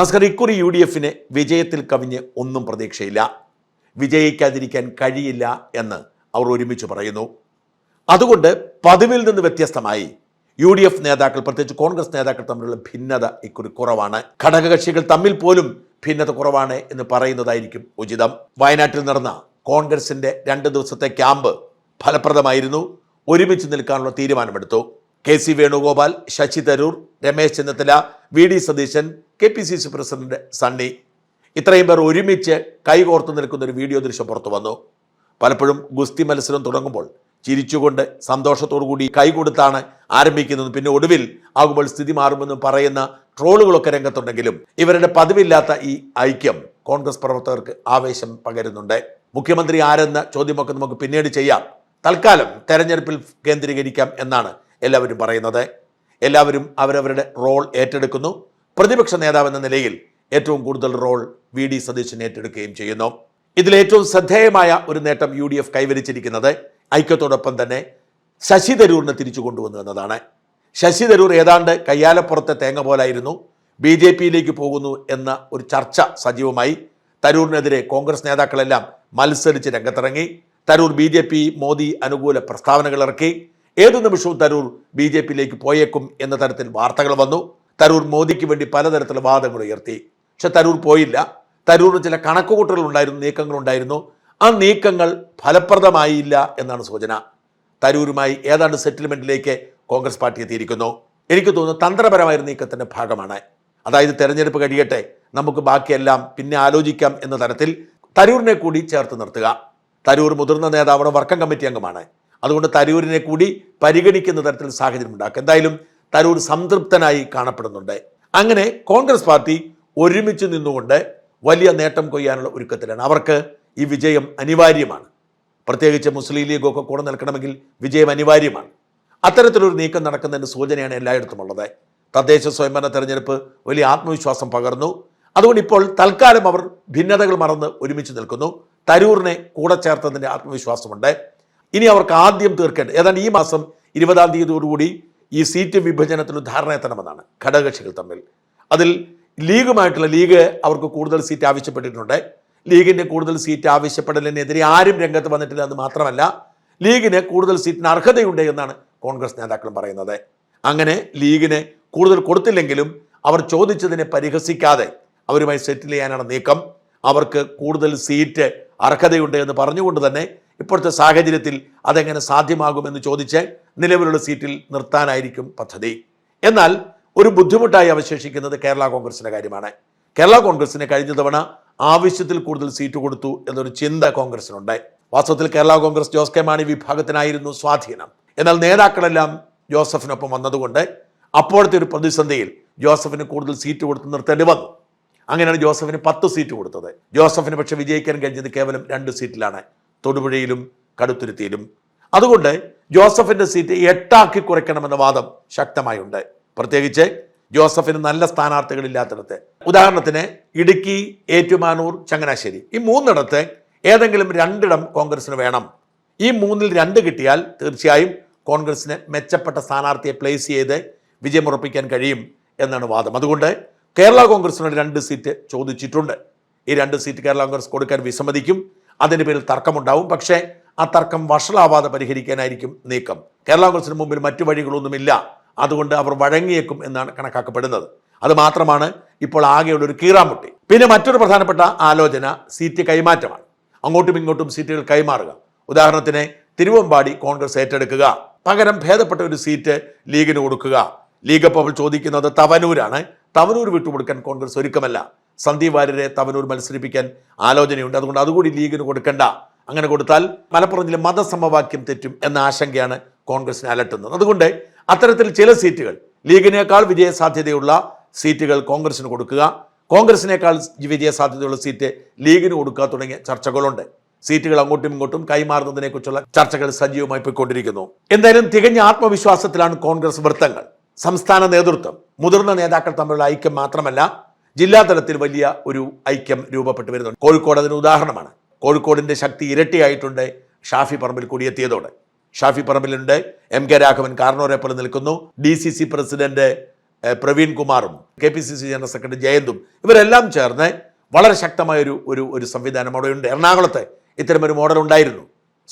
നസ്കർ ഇക്കുറി U D എഫിന് വിജയത്തിൽ കവിഞ്ഞ് ഒന്നും പ്രതീക്ഷയില്ല. വിജയിക്കാതിരിക്കാൻ കഴിയില്ല എന്ന് അവർ ഒരുമിച്ച് പറയുന്നു. അതുകൊണ്ട് പതിവിൽ നിന്ന് വ്യത്യസ്തമായി യു ഡി എഫ് നേതാക്കൾ പ്രത്യേകിച്ച് കോൺഗ്രസ് നേതാക്കൾ തമ്മിലുള്ള ഭിന്നത ഇക്കുറി കുറവാണ്. ഘടകകക്ഷികൾ തമ്മിൽ പോലും ഭിന്നത കുറവാണ് എന്ന് പറയുന്നതായിരിക്കും ഉചിതം. വയനാട്ടിൽ നടന്ന കോൺഗ്രസിന്റെ രണ്ട് ദിവസത്തെ ക്യാമ്പ് ഫലപ്രദമായിരുന്നു. ഒരുമിച്ച് നിൽക്കാനുള്ള തീരുമാനമെടുത്തു. K C Venugopal Shashi Tharoor Ramesh Chennithala V D Satheesan K P C C president Sunny. ഇത്രയും പേർ ഒരുമിച്ച് കൈകോർത്ത് നിൽക്കുന്ന ഒരു വീഡിയോ ദൃശ്യം പുറത്തു വന്നു. പലപ്പോഴും ഗുസ്തി മത്സരം തുടങ്ങുമ്പോൾ ചിരിച്ചുകൊണ്ട് സന്തോഷത്തോടു കൂടി കൈകൊടുത്താണ് ആരംഭിക്കുന്നത്. പിന്നെ ഒടുവിൽ ആകുമ്പോൾ സ്ഥിതി മാറുമെന്ന് പറയുന്ന ട്രോളുകളൊക്കെ രംഗത്തുണ്ടെങ്കിലും ഇവരുടെ പതിവില്ലാത്ത ഈ ഐക്യം കോൺഗ്രസ് പ്രവർത്തകർക്ക് ആവേശം പകരുന്നുണ്ട്. മുഖ്യമന്ത്രി ആരെന്ന ചോദ്യമൊക്കെ നമുക്ക് പിന്നീട് ചെയ്യാം. തൽക്കാലം തെരഞ്ഞെടുപ്പിൽ കേന്ദ്രീകരിക്കാം എന്നാണ് എല്ലാവരും പറയുന്നത്. എല്ലാവരും അവരവരുടെ റോൾ ഏറ്റെടുക്കുന്നു. പ്രതിപക്ഷ നേതാവ് എന്ന നിലയിൽ ഏറ്റവും കൂടുതൽ റോൾ വി ഡി സതീശൻ ഏറ്റെടുക്കുകയും ചെയ്യുന്നു. ഇതിൽ ഏറ്റവും ശ്രദ്ധേയമായ ഒരു നേട്ടം യു ഡി എഫ് കൈവരിച്ചിരിക്കുന്നത് ഐക്യത്തോടൊപ്പം തന്നെ ശശി തരൂരിനെ തിരിച്ചു കൊണ്ടുവന്നു എന്നതാണ്. ശശി തരൂർ ഏതാണ്ട് കയ്യാലപ്പുറത്തെ തേങ്ങ പോലായിരുന്നു ബി ജെ പിയിലേക്ക് പോകുന്നു എന്ന ഒരു ചർച്ച സജീവമായി. തരൂരിനെതിരെ കോൺഗ്രസ് നേതാക്കളെല്ലാം മത്സരിച്ച് രംഗത്തിറങ്ങി. Tharoor B J P Modi അനുകൂല പ്രസ്താവനകൾ ഇറക്കി. ഏതു നിമിഷവും തരൂർ ബി ജെ പിയിലേക്ക് പോയേക്കും എന്ന തരത്തിൽ വാർത്തകൾ വന്നു. തരൂർ മോദിക്ക് വേണ്ടി പലതരത്തിലുള്ള വാദങ്ങൾ ഉയർത്തി. പക്ഷെ തരൂർ പോയില്ല. തരൂറിന് ചില നീക്കങ്ങൾ ഉണ്ടായിരുന്നു. ആ നീക്കങ്ങൾ ഫലപ്രദമായില്ല എന്നാണ് സൂചന. തരൂരുമായി ഏതാണ്ട് സെറ്റിൽമെന്റിലേക്ക് കോൺഗ്രസ് പാർട്ടി എത്തിയിരിക്കുന്നു. എനിക്ക് തോന്നുന്നു തന്ത്രപരമായ നീക്കത്തിന്റെ ഭാഗമാണ്. അതായത് തെരഞ്ഞെടുപ്പ് കഴിയട്ടെ നമുക്ക് ബാക്കിയെല്ലാം പിന്നെ ആലോചിക്കാം എന്ന തരത്തിൽ തരൂരിനെ കൂടി ചേർത്ത് നിർത്തുക. തരൂർ മുതിർന്ന നേതാവാണ് വർക്കം കമ്മിറ്റി അംഗമാണ്. അതുകൊണ്ട് തരൂരിനെ കൂടി പരിഗണിക്കുന്ന തരത്തിൽ സാഹചര്യം ഉണ്ടാക്കുക എന്തായാലും തരൂർ സംതൃപ്തനായി കാണപ്പെടുന്നുണ്ട്. അങ്ങനെ കോൺഗ്രസ് പാർട്ടി ഒരുമിച്ച് നിന്നുകൊണ്ട് വലിയ നേട്ടം കൊയ്യാനുള്ള ഒരുക്കത്തിലാണ്. അവർക്ക് ഈ വിജയം അനിവാര്യമാണ്. പ്രത്യേകിച്ച് മുസ്ലിം ലീഗൊക്കെ കൂടെ നിൽക്കണമെങ്കിൽ വിജയം അനിവാര്യമാണ്. അത്തരത്തിലൊരു നീക്കം നടക്കുന്നതിന്റെ സൂചനയാണ് എല്ലായിടത്തും ഉള്ളത്. തദ്ദേശ സ്വയംഭരണ തെരഞ്ഞെടുപ്പ് വലിയ ആത്മവിശ്വാസം പകർന്നു. അതുകൊണ്ട് ഇപ്പോൾ തൽക്കാലം അവർ ഭിന്നതകൾ മറന്ന് ഒരുമിച്ച് നിൽക്കുന്നു. തരൂറിനെ കൂടെ ചേർത്തതിന്റെ ആത്മവിശ്വാസമുണ്ട്. ഇനി അവർക്ക് ആദ്യം തീർക്കേണ്ടത് ഏതാണ്ട് ഈ മാസം ഇരുപതാം തീയതിയോടുകൂടി ഈ സീറ്റ് വിഭജനത്തിൽ ധാരണ എത്തണമെന്നാണ് ഘടകകക്ഷികൾ തമ്മിൽ. അതിൽ ലീഗുമായിട്ടുള്ള ലീഗ് അവർക്ക് കൂടുതൽ സീറ്റ് ആവശ്യപ്പെട്ടിട്ടുണ്ട്. ലീഗിന്റെ കൂടുതൽ സീറ്റ് ആവശ്യപ്പെടലിനെതിരെ ആരും രംഗത്ത് വന്നിട്ടില്ല എന്ന് മാത്രമല്ല ലീഗിന് കൂടുതൽ സീറ്റിന് അർഹതയുണ്ട് എന്നാണ് കോൺഗ്രസ് നേതാക്കളും പറയുന്നത്. അങ്ങനെ ലീഗിന് കൂടുതൽ കൊടുത്തില്ലെങ്കിലും അവർ ചോദിച്ചതിനെ പരിഹസിക്കാതെ അവരുമായി സെറ്റിൽ ചെയ്യാനാണ് നീക്കം. അവർക്ക് കൂടുതൽ സീറ്റ് അർഹതയുണ്ട് എന്ന് പറഞ്ഞുകൊണ്ട് തന്നെ ഇപ്പോഴത്തെ സാഹചര്യത്തിൽ അതെങ്ങനെ സാധ്യമാകുമെന്ന് ചോദിച്ച് നിലവിലുള്ള സീറ്റിൽ നിർത്താനായിരിക്കും പദ്ധതി. എന്നാൽ ഒരു ബുദ്ധിമുട്ടായി അവശേഷിക്കുന്നത് കേരള കോൺഗ്രസിന്റെ കാര്യമാണ്. കേരള കോൺഗ്രസിന് കഴിഞ്ഞ തവണ ആവശ്യത്തിൽ കൂടുതൽ സീറ്റ് കൊടുത്തു എന്നൊരു ചിന്ത കോൺഗ്രസിനുണ്ട്. വാസ്തവത്തിൽ കേരള കോൺഗ്രസ് ജോസ് കെ മാണി വിഭാഗത്തിനായിരുന്നു സ്വാധീനം. എന്നാൽ നേതാക്കളെല്ലാം ജോസഫിനൊപ്പം വന്നതുകൊണ്ട് അപ്പോഴത്തെ ഒരു പ്രതിസന്ധിയിൽ ജോസഫിന് കൂടുതൽ സീറ്റ് കൊടുത്ത് നിർത്തേണ്ടി വന്നു. അങ്ങനെയാണ് ജോസഫിന് പത്ത് സീറ്റ് കൊടുത്തത്. ജോസഫിന് പക്ഷെ വിജയിക്കാൻ കഴിഞ്ഞത് കേവലം രണ്ട് സീറ്റിലാണ്. തൊടുപുഴയിലും കടുത്തുരുത്തിയിലും. അതുകൊണ്ട് ജോസഫിന്റെ സീറ്റ് എട്ടാക്കി കുറയ്ക്കണമെന്ന വാദം ശക്തമായുണ്ട്. പ്രത്യേകിച്ച് ജോസഫിന് നല്ല സ്ഥാനാർത്ഥികളില്ലാത്തിടത്ത്. ഉദാഹരണത്തിന് ഇടുക്കി ഏറ്റുമാനൂർ ചങ്ങനാശ്ശേരി. ഈ മൂന്നിടത്ത് ഏതെങ്കിലും രണ്ടിടം കോൺഗ്രസിന് വേണം. ഈ മൂന്നിൽ രണ്ട് കിട്ടിയാൽ തീർച്ചയായും കോൺഗ്രസിന് മെച്ചപ്പെട്ട സ്ഥാനാർത്ഥിയെ പ്ലേസ് ചെയ്ത് വിജയമുറപ്പിക്കാൻ കഴിയും എന്നാണ് വാദം. അതുകൊണ്ട് കേരള കോൺഗ്രസിനോട് രണ്ട് സീറ്റ് ചോദിച്ചിട്ടുണ്ട്. ഈ രണ്ട് സീറ്റ് കേരള കോൺഗ്രസ് കൊടുക്കാൻ വിസമ്മതിക്കും. അതിന് പേരിൽ തർക്കമുണ്ടാവും. പക്ഷേ ആ തർക്കം വഷളാവാതെ പരിഹരിക്കാനായിരിക്കും നീക്കം. കേരള കോൺഗ്രസിന് മുമ്പിൽ മറ്റു വഴികളൊന്നുമില്ല. അതുകൊണ്ട് അവർ വഴങ്ങിയേക്കും എന്നാണ് കണക്കാക്കപ്പെടുന്നത്. അത് മാത്രമാണ് ഇപ്പോൾ ആകെയുള്ള ഒരു കീറാമുട്ടി. പിന്നെ മറ്റൊരു പ്രധാനപ്പെട്ട ആലോചന സീറ്റ് കൈമാറ്റമാണ്. അങ്ങോട്ടും ഇങ്ങോട്ടും സീറ്റുകൾ കൈമാറുക. ഉദാഹരണത്തിന് തിരുവമ്പാടി കോൺഗ്രസ് ഏറ്റെടുക്കുക. പകരം ഭേദപ്പെട്ട ഒരു സീറ്റ് ലീഗിന് കൊടുക്കുക. ലീഗ് അപ്പോൾ ചോദിക്കുന്നത് തവനൂരാണ്. തവനൂർ വിട്ടുകൊടുക്കാൻ കോൺഗ്രസ് ഒരുക്കമല്ല. സന്ദീപ് വാര്യരെ തവനൂർ മത്സരിപ്പിക്കാൻ ആലോചനയുണ്ട്. അതുകൊണ്ട് അതുകൂടി ലീഗിന് കൊടുക്കണ്ട. അങ്ങനെ കൊടുത്താൽ മലപ്പുറം മതസമവാക്യം തെറ്റും എന്ന ആശങ്കയാണ് കോൺഗ്രസിനെ അലട്ടുന്നത്. അതുകൊണ്ട് അത്തരത്തിൽ ചില സീറ്റുകൾ ലീഗിനേക്കാൾ വിജയസാധ്യതയുള്ള സീറ്റുകൾ കോൺഗ്രസിന് കൊടുക്കുക. കോൺഗ്രസിനേക്കാൾ വിജയസാധ്യതയുള്ള സീറ്റ് ലീഗിന് കൊടുക്കുക തുടങ്ങിയ ചർച്ചകളുണ്ട്. സീറ്റുകൾ അങ്ങോട്ടും ഇങ്ങോട്ടും കൈമാറുന്നതിനെക്കുറിച്ചുള്ള ചർച്ചകൾ സജീവമായി പോയിക്കൊണ്ടിരിക്കുന്നു. എന്തായാലും തികഞ്ഞ ആത്മവിശ്വാസത്തിലാണ് കോൺഗ്രസ് വൃത്തങ്ങൾ. സംസ്ഥാന നേതൃത്വം മുതിർന്ന നേതാക്കൾ തമ്മിലുള്ള ഐക്യം മാത്രമല്ല ജില്ലാ തലത്തിൽ വലിയ ഒരു ഐക്യം രൂപപ്പെട്ടു വരുന്നുണ്ട്. കോഴിക്കോട് അതിന് ഉദാഹരണമാണ്. കോഴിക്കോടിന്റെ ശക്തി ഇരട്ടിയായിട്ടുണ്ട് ഷാഫി പറമ്പിൽ കൂടിയെത്തിയതോടെ. ഷാഫി പറമ്പിലുണ്ട് എം കെ രാഘവൻ കാർണോരെ പോലെ നിൽക്കുന്നു. D C C president Praveen കുമാറും K P C C general secretary ജയന്തും ഇവരെല്ലാം ചേർന്ന് വളരെ ശക്തമായ ഒരു ഒരു ഒരു സംവിധാനം അവിടെയുണ്ട്. എറണാകുളത്ത് ഇത്തരമൊരു മോഡൽ ഉണ്ടായിരുന്നു.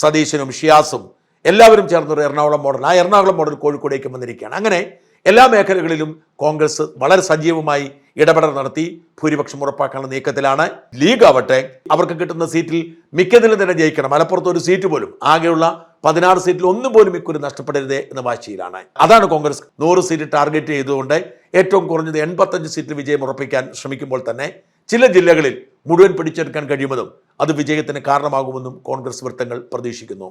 സതീശനും ഷിയാസും എല്ലാവരും ചേർന്നൊരു എറണാകുളം മോഡൽ ആ എറണാകുളം മോഡൽ കോഴിക്കോടേക്ക് വന്നിരിക്കുകയാണ്. അങ്ങനെ എല്ലാ മേഖലകളിലും കോൺഗ്രസ് വളരെ സജീവമായി ഇടപെടൽ നടത്തി ഭൂരിപക്ഷം ഉറപ്പാക്കാനുള്ള നീക്കത്തിലാണ്. ലീഗ് ആവട്ടെ അവർക്ക് കിട്ടുന്ന സീറ്റിൽ മിക്കതിലും തന്നെ ജയിക്കണം. മലപ്പുറത്ത് ഒരു സീറ്റ് പോലും ആകെയുള്ള പതിനാറ് സീറ്റിൽ ഒന്നും പോലും ഇക്കുറി നഷ്ടപ്പെടരുത് എന്ന വാശിയിലാണ്. അതാണ് കോൺഗ്രസ് നൂറ് സീറ്റ് ടാർഗറ്റ് ചെയ്തുകൊണ്ട് ഏറ്റവും കുറഞ്ഞത് എൺപത്തഞ്ച് സീറ്റിൽ വിജയം ഉറപ്പിക്കാൻ ശ്രമിക്കുമ്പോൾ തന്നെ ചില ജില്ലകളിൽ മുഴുവൻ പിടിച്ചെടുക്കാൻ കഴിയുമെന്നും അത് വിജയത്തിന് കാരണമാകുമെന്നും കോൺഗ്രസ് വൃത്തങ്ങൾ പ്രതീക്ഷിക്കുന്നു.